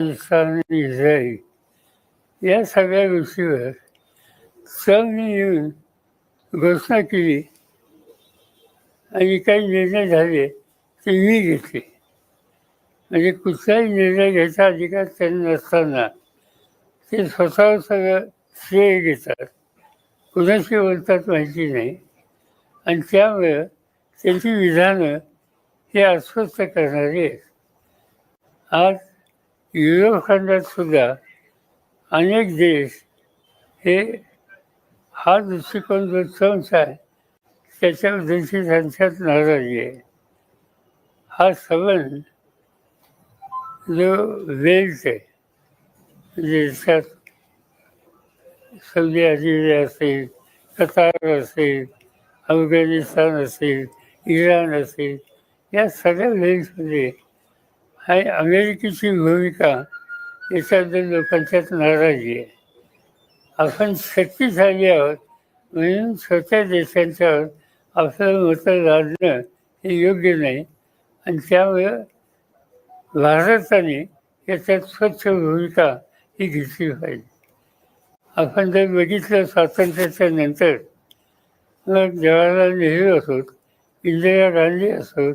Afghanistan Israel या सगळ्या गोष्टीवर ट्रम्पने येऊन घोषणा केली. आणि काही निर्णय झाले ते मी घेतले. म्हणजे कुठलाही निर्णय घ्यायचा अधिकार त्यांना नसताना ते स्वतः सगळं श्रेय घेतात. कुणाशी बोलतात माहिती नाही. आणि त्यामुळं त्यांची विधानं हे अस्वस्थ करणारी आहेत. आज युरोप खंडात सुद्धा अनेक देश हे हा दृष्टिकोन जो संस आहे त्याच्याबद्दलची त्यांच्यात नाराजी आहे. हा संबंध जो वेल्थ आहे म्हणजे त्यात सौदी अरेबिया असेल कतार असेल अफगाणिस्तान असेल इराण असेल या सगळ्या वेल्समध्ये आणि अमेरिकेची भूमिका याच्याबद्दल लोकांच्यात नाराजी आहे. आपण शक्ती झाली आहोत म्हणून स्वतः देशांच्यावर आपलं मतं लादणं हे योग्य नाही. आणि त्यामुळं भारताने याच्यात स्वच्छ भूमिका ही घेतली पाहिजे. आपण जर बघितलं स्वातंत्र्याच्या नंतर मग जवाहरलाल नेहरू असोत इंदिरा गांधी असोत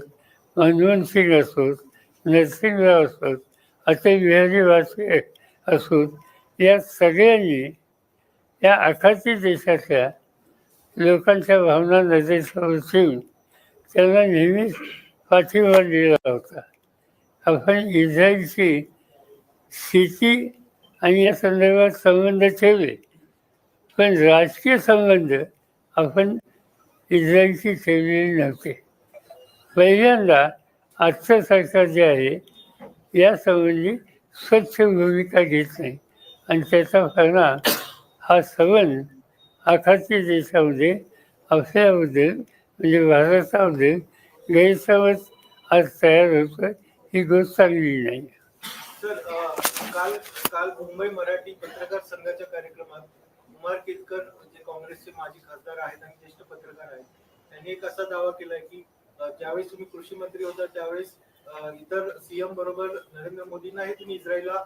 मनमोहन सिंग असोत नरसिंहराव असोत असे बिहारी वाजपेयी या सगळ्यांनी या आखाती देशातल्या लोकांच्या भावना नजरेसमोर ठेवून त्यांना नेहमीच पाठिंबा दिला होता. आपण इस्रायलची स्थिती आणि या संदर्भात संबंध ठेवले. पण राजकीय संबंध आपण इस्रायलशी ठेवलेले नव्हते. पहिल्यांदा आजचं सरकार जे आहे यासंबंधी स्वच्छ भूमिका घेत नाही आणि त्याचा परिणाम हा संबंध आखाती देशामध्ये आपल्याबद्दल म्हणजे भारताबद्दल गैरसमज आज तयार होतो ही गोष्ट चांगली नाही. सर काल काल मुंबई मराठी पत्रकार संघाच्या कार्यक्रमात कुमार केतकर जे काँग्रेसचे माजी खासदार आहेत आणि ज्येष्ठ पत्रकार आहेत त्यांनी एक असा दावा केला की ज्यावेळेस तुम्ही कृषी मंत्री होता त्यावेळेस इतर सीएम बरोबर नरेंद्र मोदींनाही तुम्ही इस्रायलला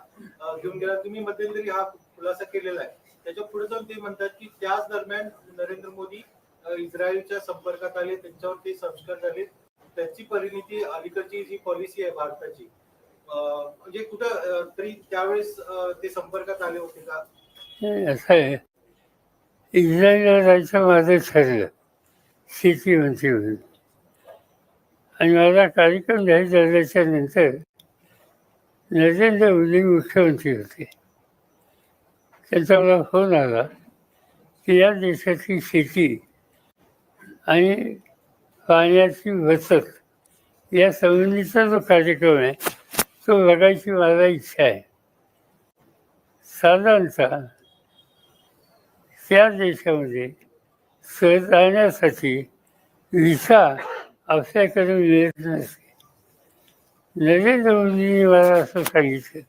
घेऊन गेला. तुम्ही मध्यंतरी हा खुलासा केलेला आहे. त्याच्या पुढे जाऊन ते म्हणतात की त्याच दरम्यान नरेंद्र मोदी इस्रायलच्या संपर्कात आले त्यांच्यावर ते संस्कार झाले. त्याची परिणिती अलीकडची जी पॉलिसी आहे भारताची म्हणजे कुठं तरी त्यावेळेस ते संपर्कात आले होते का? हे असं आहे. इस्रायलला जायचं माझं ठरलं. शेती म्हणजे आणि मला कार्यक्रम जाहीर झाल्याच्यानंतर नरेंद्र मोदी मुख्यमंत्री होते. त्यांचा मला फोन आला की या देशाची शेती आणि पाण्याची बचत या संबंधीचा जो कार्यक्रम आहे तो बघायची मला इच्छा आहे. साधारणतः त्या देशामध्ये सहज राहण्यासाठी व्हिसा आपल्याकडे मिळत नसते. नरेंद्र मोदींनी मला असं सांगितलं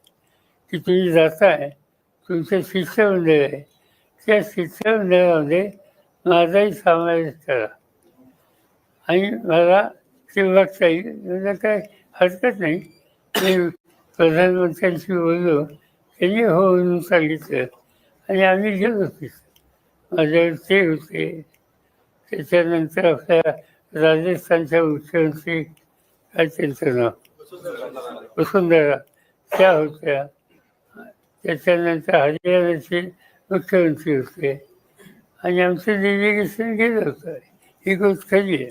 की तुम्ही जाताय तुमचं शिष्टमंडळ आहे. त्या शिष्टमंडळामध्ये माझाही समावेश करा. आणि मला ते बघता येईल म्हणजे काय हरकत नाही. मी प्रधानमंत्र्यांशी बोललो त्यांनी हो म्हणून सांगितलं. आणि आम्ही गेलो तिथं. माझ्यावर ते होते. त्याच्यानंतर आपल्या राजस्थानच्या मुख्यमंत्री काय त्यांचं नाव वसुंधरा त्या होत्या. त्याच्यानंतर हरियाणाचे मुख्यमंत्री होते. आणि आमचं डेलिगेशन गेलं होतं. ही गोष्ट खरी आहे.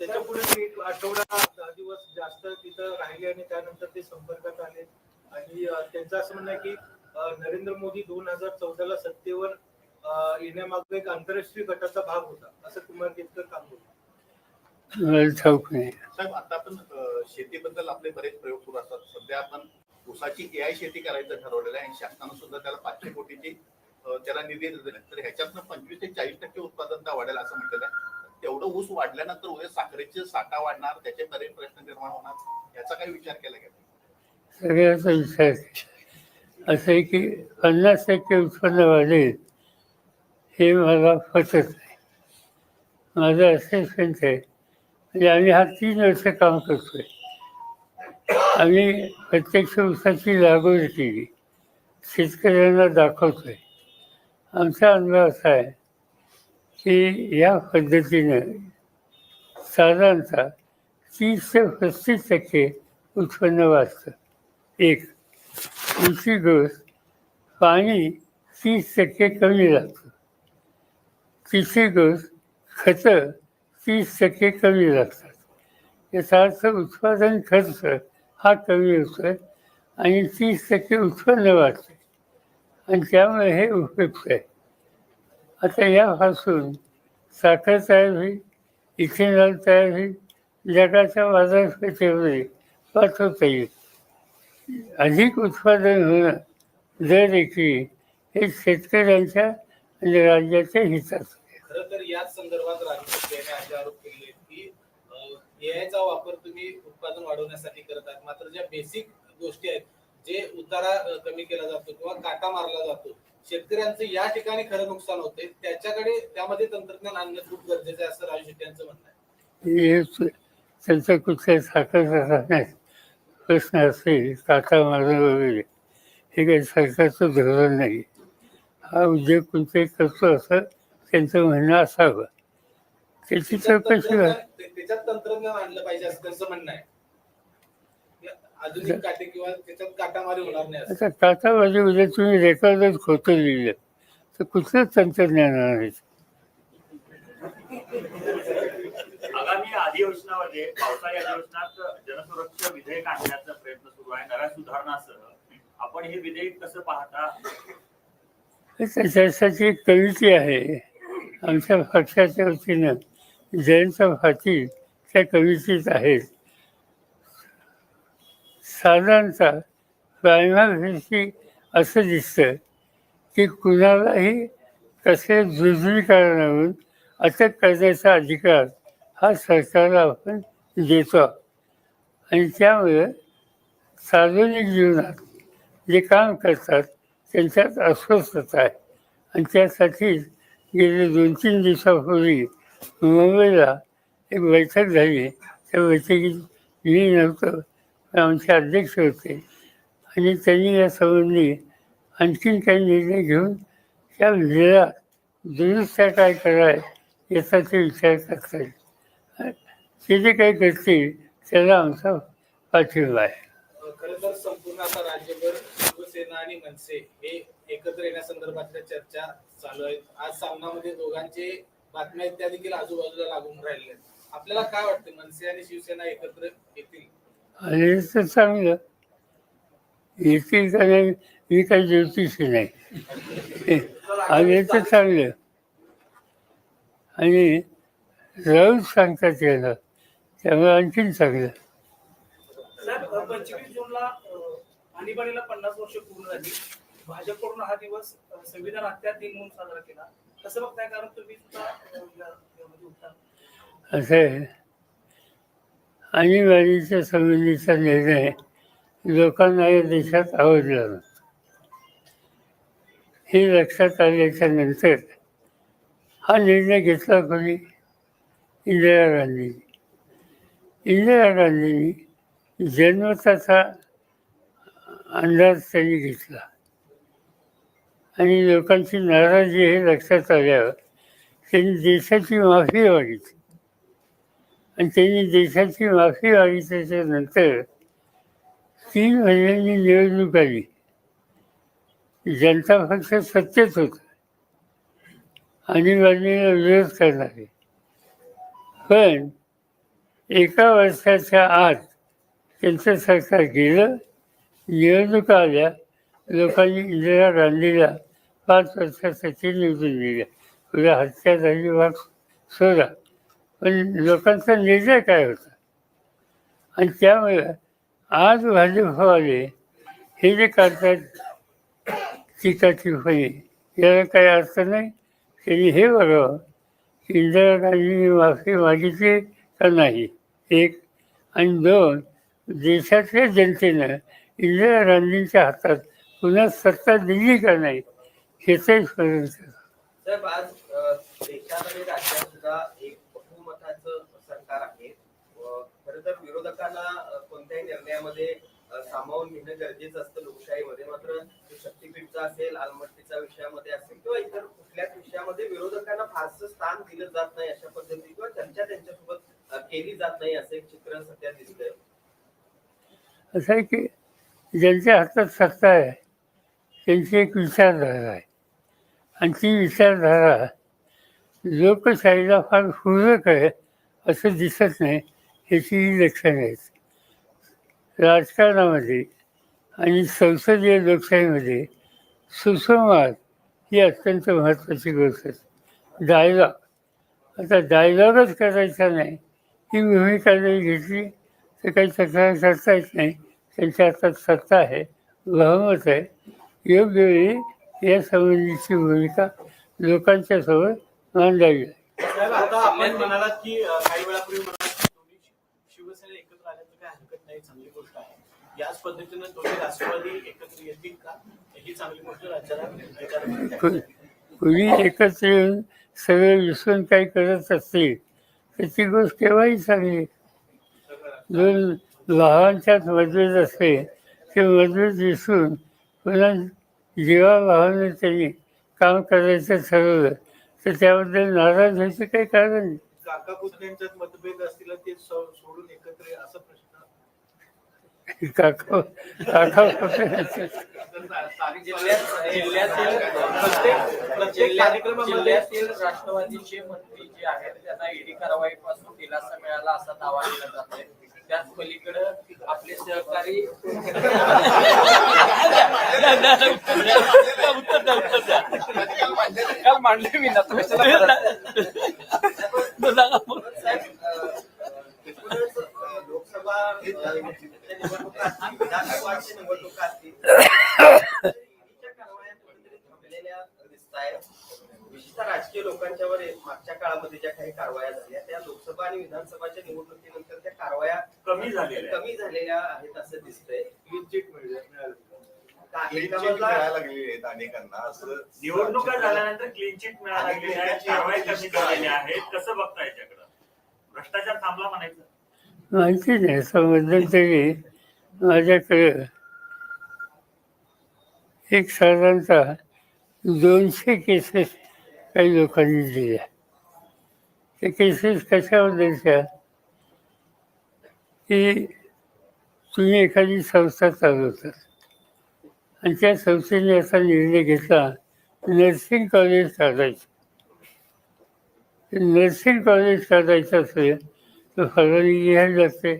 त्याच्या एक आठवडा दिवस जास्त तिथं राहिले आणि त्यानंतर ते संपर्कात आले. आणि त्यांचं असं म्हणणं की नरेंद्र मोदी दोन हजार चौदाला सत्तेवर येण्यामागे एक आंतरराष्ट्रीय गटाचा भाग होता. असं कुमार केतकर काम होतं मला ठाऊक नाही. साहेब आता आपण अ, शेतीबद्दल आपले बरेच प्रयोग सुरू असतात. सध्या आपण ऊसाची एआय शेती करायचं ठरवलेलं आहे आणि शासनानं सुद्धा त्याला पाचशे कोटीची अ, त्याला निधी दिलेला आहे. तर ह्याच्यातनं पंचवीस ते चाळीस टक्के उत्पादनता वाढेल असं म्हटलेलं आहे. तेवढं ऊस वाढल्यानंतर उद्या साखरेचे साठा वाढणार त्याचे बरेच प्रश्न निर्माण होणार. याचा काही विचार केला गेला सगळ्याचा विचार केला. असं आहे की पन्नास टक्के उत्पन्न वाढेल. हे मला पटत नाही. माझं असेसमेंट आहे म्हणजे आम्ही हा तीन वर्ष काम करतोय. आम्ही प्रत्यक्ष ऊसाची लागवड केली शेतकऱ्यांना दाखवतोय. आमचा अनुभव असा आहे की या पद्धतीनं साधारणतः तीस ते पस्तीस टक्के उत्पन्न वाचतं. एक दुसरी गोष्ट पाणी तीस टक्के कमी लागतं. तिसरी गोष्ट खतं तीस टक्के कमी लागतात. याचा अर्थ उत्पादन खर्च हा कमी होतोय आणि तीस टक्के उत्पन्न वाढते. आणि त्यामुळे हे उपयुक्त आहे. आता यापासून साखर तयार होईल इथेनॉल तयार होईल जगाच्या बाजारपेठेमध्ये पाठवता येईल. अधिक उत्पादन होणं दर एकरी हे शेतकऱ्यांच्या आणि राज्याच्या हिताचं. खरं तर याच संदर्भात राजपूत यांनी असे आरोप केले की एआयचा वापर तुम्ही उत्पादन वाढवण्यासाठी करत आहात मात्र ज्या बेसिक गोष्टी आहेत जे उतारा कमी केला जातो किंवा काटा मारला जातो शेतकऱ्यांचं या ठिकाणी खरं नुकसान होते. त्याच्याकडे त्यामध्ये तंत्रज्ञान आणणं खूप गरजेचं आहे असं राजू शेट्टी यांचं म्हणणं आहे. हे त्यांचं कुठल्या साखर प्रश्न असेल काटा मारणं वगैरे. हे काही सरकारचं धोरण नाही. हा उद्योग कोणते करतो असं त्यांचं म्हणणं असावं. त्याची चौकशी व्हा त्याच्यात तंत्रज्ञान आणलं पाहिजे असं त्यांचं म्हणणं आहे. या आधुनिक काटे किंवा त्याच्यात काटामारी होणार नाही असं. आता काटामध्ये उद्या तुम्ही रेकॉर्डच खोटं लिहिलं तर कुठलं तंत्रज्ञान आणायचं? आगामी अधिवेशनामध्ये पावसाळी अधिवेशनात जनसुरक्षा विधेयक आणण्याचा प्रयत्न सुरू आहे. नव्या सुधारणासह आपण हे विधेयक कसं पाहता? त्याच्यासाठी एक कविती आहे आमच्या पक्षाच्या वतीनं जयंत भाती त्या कवितेत आहेत साधारणतः प्रायमाफेशी असं दिसतं की कुणालाही कसे दुर्जुळी अटक करण्याचा अधिकार हा सरकारला आपण देतो. आणि त्यामुळे सार्वजनिक जीवनात जे काम करतात त्यांच्यात अस्वस्थता आहे. आणि त्यासाठीच गेले दोन तीन दिवसापूर्वी मुंबईला एक बैठक झाली. त्या बैठकीत मी नव्हतं पण आमचे अध्यक्ष होते. आणि त्यांनी या संबंधी आणखीन काही निर्णय घेऊन त्या विधेयकात दुरुस्त्या काय कराय याचा ते विचार करता येईल ते जे काही करतील त्याला आमचा पाठिंबा आहे. खरं तर संपूर्ण आता राज्यभर शिवसेना आणि मनसे हे एकत्र येण्यासंदर्भातल्या चर्चा चालू आहेत. आज सामनामध्ये दोघांचे बातम्या आहेत त्या देखील आजूबाजूला लागून राहिल्या आहेत. आपल्याला काय वाटतं मनसे आणि शिवसेना एकत्र येतील? चांगलं. येतील का नाही मी काही ज्योतिषी नाही. आले तर चांगलं. आणि राहून सांगतात याला त्यामुळे आणखीन चांगलं साहेब पंचवीस जूनला अ, आणीबाणीला पन्नास वर्ष पूर्ण झाली. भाजपकडून हा दिवस संविधान हत्या दिन म्हणून साजरा केला. कसं बघताय? कारण तुम्ही सुद्धा अ, असं आहे आणीबाणीच्या संबंधीचा निर्णय लोकांना या देशात आवडला हे लक्षात आल्याच्यानंतर हा निर्णय घेतला कोणी? इंदिरा गांधींनी इंदिरा गांधींनी जन्मताचा अंदाज त्यांनी घेतला. आणि लोकांची नाराजी हे लक्षात आल्यावर त्यांनी देशाची माफी मागितली. आणि त्यांनी देशाची माफी मागितल्याच्या नंतर तीन महिन्यांनी निवडणूक आली. जनता पक्ष सत्तेत होत. आणीबाणीला विरोध करणारे. पण एका वर्षाच्या आत त्यांचं सरकार गेलं. निवडणुका आल्या लोकांनी इंदिरा गांधीला पाच वर्षासाठी निवडून दिल्या पुढे हत्या झाली वाघ सोडा. पण लोकांचा निर्णय काय होता? आणि त्यामुळे आज भाजपवाले हे जे करतात टीका टिप्पणी याला काही अर्थ नाही. त्यांनी हे बघावं की इंदिरा गांधींनी माफी मागितली का नाही? एक. आणि दोन देशातल्या जनतेनं इंदिरा गांधींच्या हातात पुन्हा सत्ता दिली का नाही ह्याचाही साहेब आज राज्यात सुद्धा एक बहुमताचं सरकार आहे. खरं तर विरोधकांना कोणत्याही निर्णयामध्ये सामावून घेणं गरजेचं असतं लोकशाहीमध्ये. मात्र शक्तीपीठचा असेल आलमट्टीचा विषयामध्ये असेल किंवा इतर कुठल्याच विषयामध्ये विरोधकांना फारसं स्थान दिलं जात नाही अशा पद्धती किंवा चर्चा त्यांच्यासोबत केली जात नाही असं एक चित्र सध्या दिसतंय. असं आहे की ज्यांच्या हातात सत्ता आहे त्यांची एक विचारधारा आहे. आणि ती विचारधारा लोकशाहीला फार पूरक आहे असं दिसत नाही याचीही लक्षणं आहेत. राजकारणामध्ये आणि संसदीय लोकशाहीमध्ये सुसंवाद ही अत्यंत महत्त्वाची गोष्ट आहे. डायलॉग आता डायलॉगच करायचा नाही ही भूमिका जरी घेतली तर काही तक्रार करता येत नाही. त्यांच्या हातात सत्ता आहे बहुमत आहे. योग्य वेळी या संबंधीची भूमिका लोकांच्या समोर मांडावी. एकत्र कुणी एकत्र येऊन सगळं विसरून काही करत असतील तर ती गोष्ट केव्हाही चांगली. दोन भावांच्यात मतभेद असते ते मतभेद विसरून पुन्हा जेव्हा भावाने त्यांनी काम करायचं ठरवलं तर त्याबद्दल नाराज व्हायचं काही कारण नाही. काका पुतण्यांच्यात मतभेद असतील आणि ते सो- सोडून एकत्र ये- असा प्रश्न. काका काका जिल्ह्यात जिल्ह्यातील प्रत्येक प्रत्येक कार्यक्रमामध्ये जिल्ह्यातील राष्ट्रवादीचे मंत्री जे आहेत त्यांना ईडी कारवाईपासून दिलासा मिळाला असा दावा केला जातोय. त्याच पलीकडे आपले सहकारी काल मांडले मी ना तुम्ही साहेब, अ, अ, एकूणच, अ, लोकसभा अ, निवडणुका असतील, विधानसभाच्या निवडणुका असतील ईडीच्या कारवाया कुठेतरी थांबलेल्या दिसतायत विशेषतः राजकीय लोकांच्या वर मागच्या काळामध्ये ज्या काही कारवाया झाल्या त्या लोकसभा आणि विधानसभाच्या निवडणुकीनंतर त्या कारवाया कमी झालेल्या आहेत. कमी झालेल्या आहेत असं दिसतंय क्लीन चिट मिळालं मिळालं का- Clean एका sheet बाजूला- मिळायला लागलेली आहेत अनेकांना. असं निवडणुका झाल्यानंतर क्लीन चिट मिळायला लागलेली आहे कारवाई कमी झालेली आहे? कसं बघता याच्याकडं? भ्रष्टाचार थांबला म्हणायचं. माहिती नाही. असं मध्यंतरी माझ्याकडे एक साधारणतः दोनशे केसेस काही लोकांनी दिल्या. ते केसेस कशाबद्दलच्या की तुम्ही एखादी संस्था चालवतात आणि त्या संस्थेने असा निर्णय घेतला नर्सिंग कॉलेज साधायचं नर्सिंग कॉलेज साधायचं असेल तर फलानी लिहायला लागते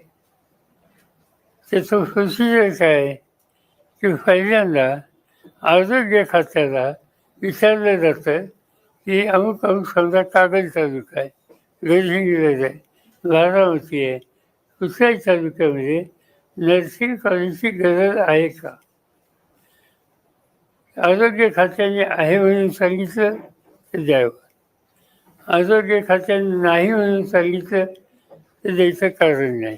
त्याचं प्रोसिजर काय आहे? की पहिल्यांदा आरोग्य खात्याला विचारलं जातं की अमुक अमुक समजा कागद तालुका आहे गडहिंग्लज आहे बारामती आहे कुठल्याही तालुक्यामध्ये नर्सिंग कॉलेजची गरज आहे का? आरोग्य खात्याने आहे म्हणून सांगितलं तर द्यावं. आरोग्य खात्याने नाही म्हणून सांगितलं तर द्यायचं कारण नाही.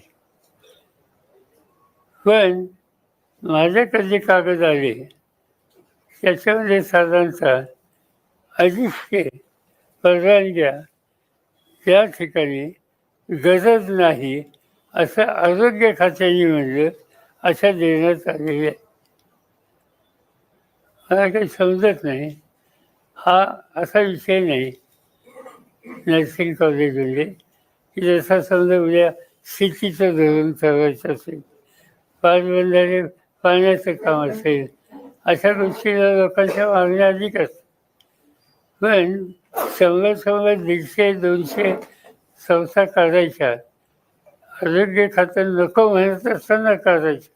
पण माझ्याकडे जे कागद आले त्याच्यामध्ये साधारणतः अडीचशे परवानग्या त्या ठिकाणी गरज नाही असं आरोग्य खात्याने म्हणलं अशा देण्यात आलेल्या आहे मला काही समजत नाही. हा असा विषय नाही. नर्सिंग कॉलेज म्हणजे की जसा समजा उद्या शेतीचं धोरण ठरवायचं असेल पाटबंधारे पाण्याचं काम असेल अशा गोष्टीला लोकांच्या मागण्या अधिक असतात. पण शंभर शंभर दीडशे दोनशे संस्था काढायच्या. आरोग्य खातं नको म्हणत असताना काढायच्या.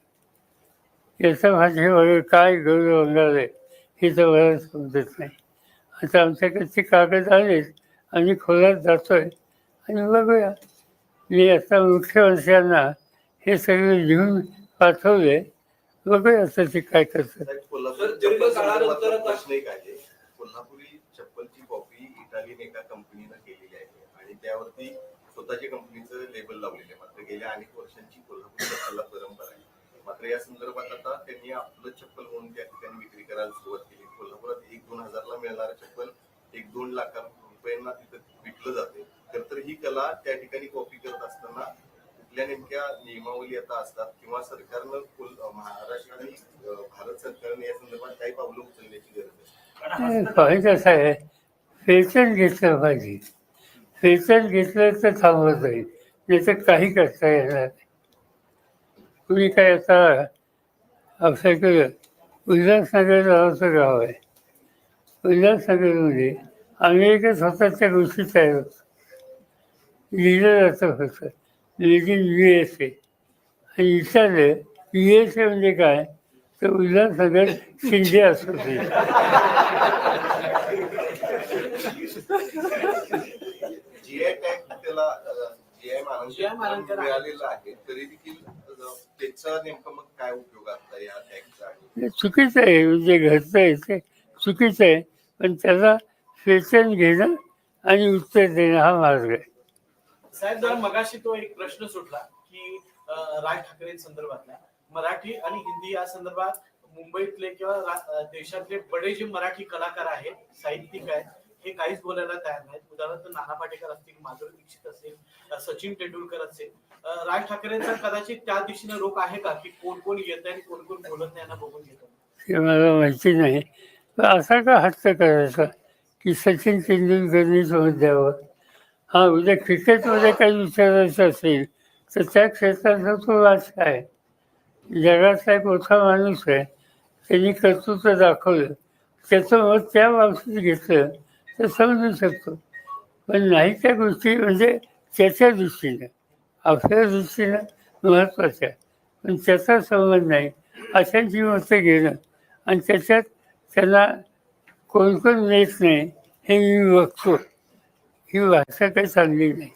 याचा माझ्यावर काय गौरव होणार आहे? हे जवळ समजत नाही. आता आमच्याकडचे कागद आलेत आम्ही खोलात जातोय. आणि बघूया मी आता मुख्यमंत्र्यांना हे सगळं लिहून पाठवले. बघूया असं ते काय करतात. कोल्हापूर प्रश्न कोल्हापुरी चप्पलची कॉपी इटालियन एका कंपनीनं केलेली आहे. आणि त्यावरती स्वतःच्या कंपनीचं लेबल लावलेलं आहे. मात्र गेल्या अनेक वर्षांची कोल्हापूर चप्पलला परंपरा आहे. मात्र या संदर्भात आता त्यांनी आपलं चप्पल म्हणून त्या ठिकाणी विक्री करायला सुरुवात केली कोल्हापुरात एक दोन हजारला मिळणारं चप्पल एक दोन लाख रुपयांना तिथं विकलं जाते. तर तर ही कला त्या ठिकाणी कॉपी करत असताना कुठल्या नेमक्या नियमावली आता असतात किंवा सरकारनं महाराष्ट्र आणि भारत सरकारने या संदर्भात काही पावलं उचलण्याची गरज आहे? कारण हा आहे वेतन घेतलं पाहिजे. वेतन घेतलं तर थांबवत जाईल नाही तर काही करता येणार नाही. तुम्ही काय आता आपल्याकडं उल्हासनगर नावाचं गाव आहे. उल्हासनगरमध्ये अमेरिका स्वतःच्या गोष्टी तयार होतात लिहिलं जातं होतं. Made in U S A आणि विचारलं यू एस ए म्हणजे काय? तर Ulhasnagar Shinde association GI tag त्याला जीआय GI मानांकन मानांकन आहे. मिळालेलं आहे तरी देखील अ, त्याचा नेमकं मग काय उपयोग आता या टॅगचा हे चुकीचं आहे जे घडतं आहे ते चुकीचं आहे. पण त्याला वेतन घेणं आणि उत्तर देणं हा मार्ग आहे. साहेब जरा मगाशी तो एक प्रश्न सुटला की राज ठाकरे संदर्भातला. मराठी आणि हिंदी या संदर्भात मुंबईतले किंवा देशातले बडे जे मराठी कलाकार आहेत साहित्यिक आहेत हे काहीच बोलायला तयार नाहीत. उदाहरणार्थ नाना पाटेकर असतील माधुरी दीक्षित असेल सचिन तेंडुलकर असेल. राज ठाकरेंचा कदाचित त्या दिशेने रोख आहे का की कोण कोण येत आणि कोण कोण बोलत नाही यांना बघून घेतो मला माहिती नाही. असा का हट्ट करायचा? की सचिन तेंडुलकरनी मत द्यावं. हा उद्या क्रिकेटमध्ये काही विचारायचं असेल तर त्या क्षेत्राचा तो राज आहे जगातला एक मोठा माणूस आहे. त्यांनी कर्तृत्व दाखवलं. त्याचं मत त्या बाबतीत घेतलं तर समजू शकतो. पण नाही त्या गोष्टी म्हणजे त्याच्या दृष्टीनं आपल्या दृष्टीनं महत्त्वाच्या. पण त्याचा संबंध नाही. अशांची मतं घेणं आणि त्याच्यात त्यांना कोणकोण कोण नेत नाही हे मी बघतो. ही भाषा काही चांगली नाही.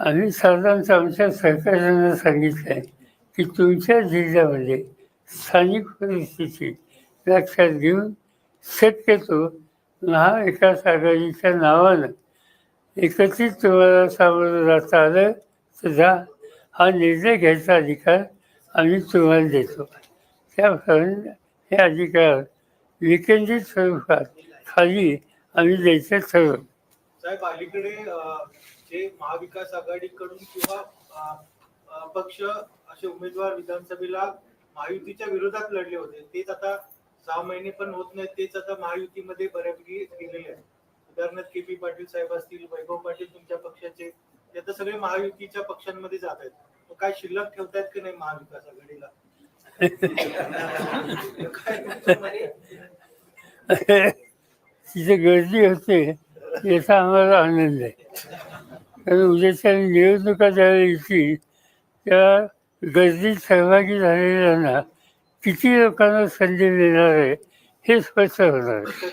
आम्ही साधारणतः आमच्या सरकारनं सांगितलं आहे की तुमच्या जिल्ह्यामध्ये स्थानिक परिस्थिती लक्षात घेऊन शक्यतो महाविकास आघाडीच्या नावानं एकत्रित तुम्हाला सामोरं जाता आलं सुद्धा हा निर्णय घ्यायचा अधिकार आम्ही तुम्हाला देतो. त्याप्रमाणे हे अधिकार विकेंद्रित स्वरूपात खाली आम्ही द्यायचं ठरवलं साहेब अलीकडे जे महाविकास आघाडीकडून किंवा पक्ष असे उमेदवार विधानसभेला महायुतीच्या विरोधात लढले होते तेच आता सहा महिने पण होत नाहीत तेच आता महायुतीमध्ये बऱ्यापैकी गेलेले आहेत. उदाहरणार्थ के पी पाटील साहेब असतील वैभव पाटील तुमच्या पक्षाचे ते तर सगळे महायुतीच्या पक्षांमध्ये जात आहेत. मग काय शिल्लक ठेवतायत की नाही महाविकास आघाडीला? तिथे गर्दी होते याचा आम्हाला आनंद आहे. कारण उद्याच्या निवडणुका ज्यावेळी येतील त्या गर्दीत सहभागी झालेल्यांना किती लोकांना संधी मिळणार आहे हे स्पष्ट होणार आहे.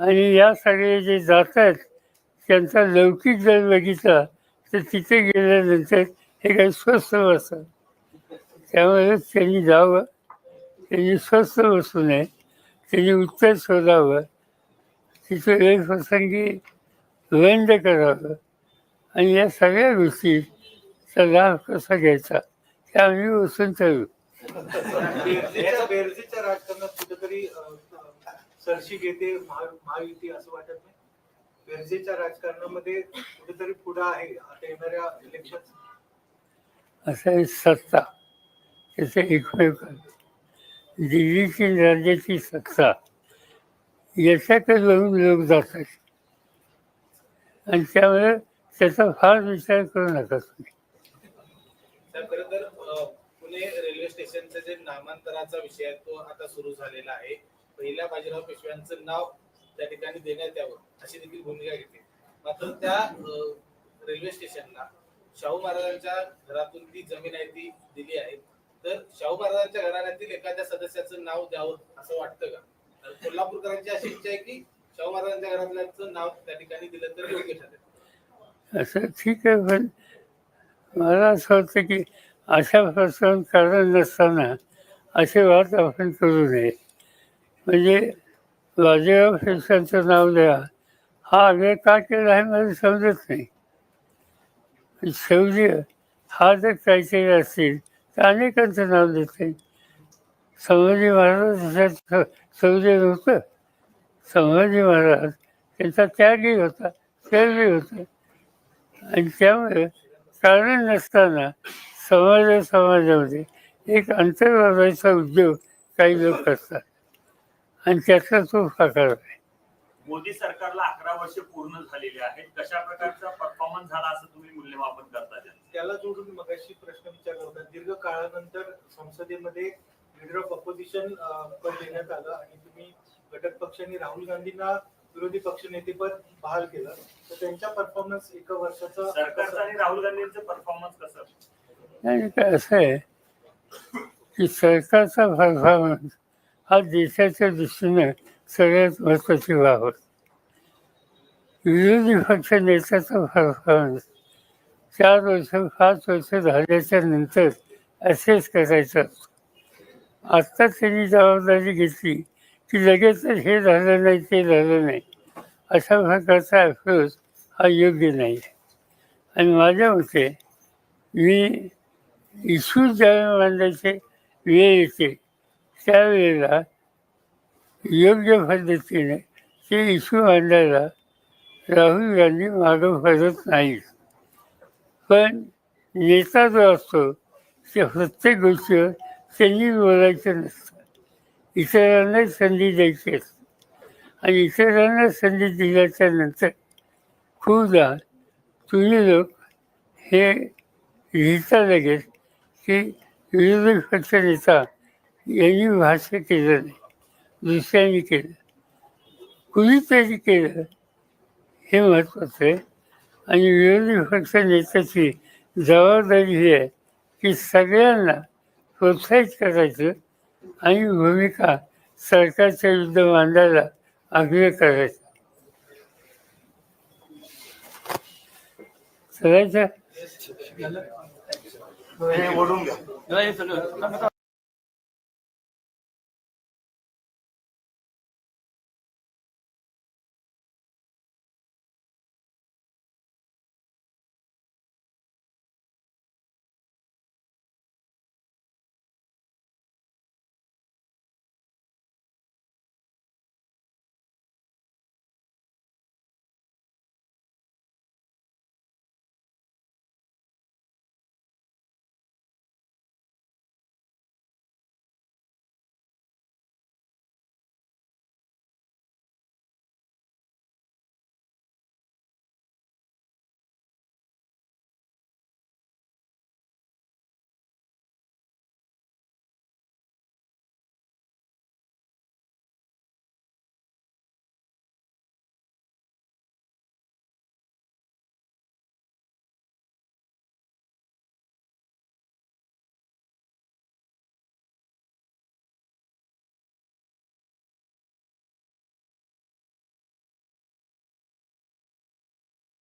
आणि या सगळे जे जात आहेत त्यांचा लौकिक जर बघितला तर तिथे गेल्यानंतर हे काही स्वस्त बसतात. त्यामुळे त्यांनी जावं त्यांनी स्वस्त बसू नये त्यांनी उत्तर शोधावं तिचं वेळप्रसंगी बंद करावं. आणि या सगळ्या गोष्टीचा लाभ कसा घ्यायचा ते आम्ही बसून ठरवू सरशी घेते महा- महायुती असं वाटत नाही. बेरजेच्या राजकारणामध्ये कुठेतरी पुढे आहे आता येणाऱ्या इलेक्शन असं आहे सत्ता त्याचं एकमेव. दिल्लीची राज्याची सत्ता याच्याकडे बघून लोक जातात. आणि त्यामुळे त्याचा फार विचार करू नका तुम्ही. खरं तर पुणे रेल्वे स्टेशनचं जे नामांतराचा विषय आहे तो आता सुरू झालेला आहे. पहिल्या बाजीराव पेशव्यांचं नाव त्या ठिकाणी देण्यात यावं अशी देखील भूमिका घेतली मात्र त्या रेल्वे स्टेशनला शाहू महाराजांच्या घरातून ती जमीन आहे ती दिली आहे. तर शाहू महाराजांच्या घराण्यातील एखाद्या सदस्याचं नाव द्यावं असं वाटतं का? कोल्हापूरकरांची अशी इच्छा आहे की शाहू महाराजांच्या घरातल्याचं नाव त्या ठिकाणी दिलं तर योग्य ठरेल. असं ठीक आहे पण मला असं वाटतं की अशा प्रसंग कारण नसताना असे वाद आपण करू नये. म्हणजे बाजीराव पेशव्यांचं नाव द्या हा आग्रह का केला आहे मला समजत नाही. पण शेवटी हा जर काहीतरी असतील तर अनेकांचं नाव देते. संभाजी महाराज त्याच्यात नव्हतं होतं. संभाजी महाराज त्यांचा त्यागही होता त्यागही होतं. आणि त्यामुळे कारण नसताना समाज समाजामध्ये एक अंतर्वादाचा उद्योग काही लोक करतात. आणि त्याचा तो प्रकार आहे. मोदी सरकारला अकरा वर्ष पूर्ण झालेली आहेत. कशा प्रकारचा परफॉर्मन्स झाला असं तुम्ही मूल्यमापन करता त्याचं? त्याला जोडून मगाशी प्रश्न विचारला होता. दीर्घ काळानंतर संसदेमध्ये लिडर ऑफ ऑपोजिशन पद देण्यात आलं आणि तुम्ही घटक पक्षांनी राहुल गांधींना विरोधी पक्षनेतेपद बहाल केलं. तर त्यांच्या परफॉर्मन्स एका वर्षाचा सरकारचं आणि राहुल गांधींचं परफॉर्मन्स कसं? काय असं आहे की सरकारचा परफॉर्मन्स हा देशाच्या दृष्टीनं सगळ्यात महत्त्वाची बाब. विरोधी पक्ष नेत्याचा परफॉर्मन्स चार वर्ष पाच वर्ष झाल्याच्यानंतर असेच करायचा. आत्ता त्यांनी जबाबदारी घेतली की लगेच हे झालं नाही ते झालं नाही. अशा प्रकारचा अप्रोच हा योग्य नाही. आणि माझ्या मते मी इशू ज्यावेळेला मांडायचे वेळ येते. त्यावेळेला योग्य पद्धतीने ते इशू मांडायला राहुल गांधी मागं पडत नाहीत पण नेता जो असतो त्या प्रत्येक गोष्टीवर त्यांनी बोलायचं नसतं. इतरांना संधी द्यायची असते. आणि इतरांना संधी दिल्याच्या नंतर खूपदा तुम्ही लोक हे लिहिता लगेच की विरोधी पक्षनेता यांनी भाष्य केलं नाही. दुसऱ्यांनी केलं. कुणीतरी केलं. हे महत्त्वाचं आहे. आणि विरोधी पक्ष नेत्याची जबाबदारी ही आहे की सगळ्यांना प्रोत्साहित करायचं आणि भूमिका सरकारच्या विरुद्ध मांडायला आग्रह करायचा. करायचा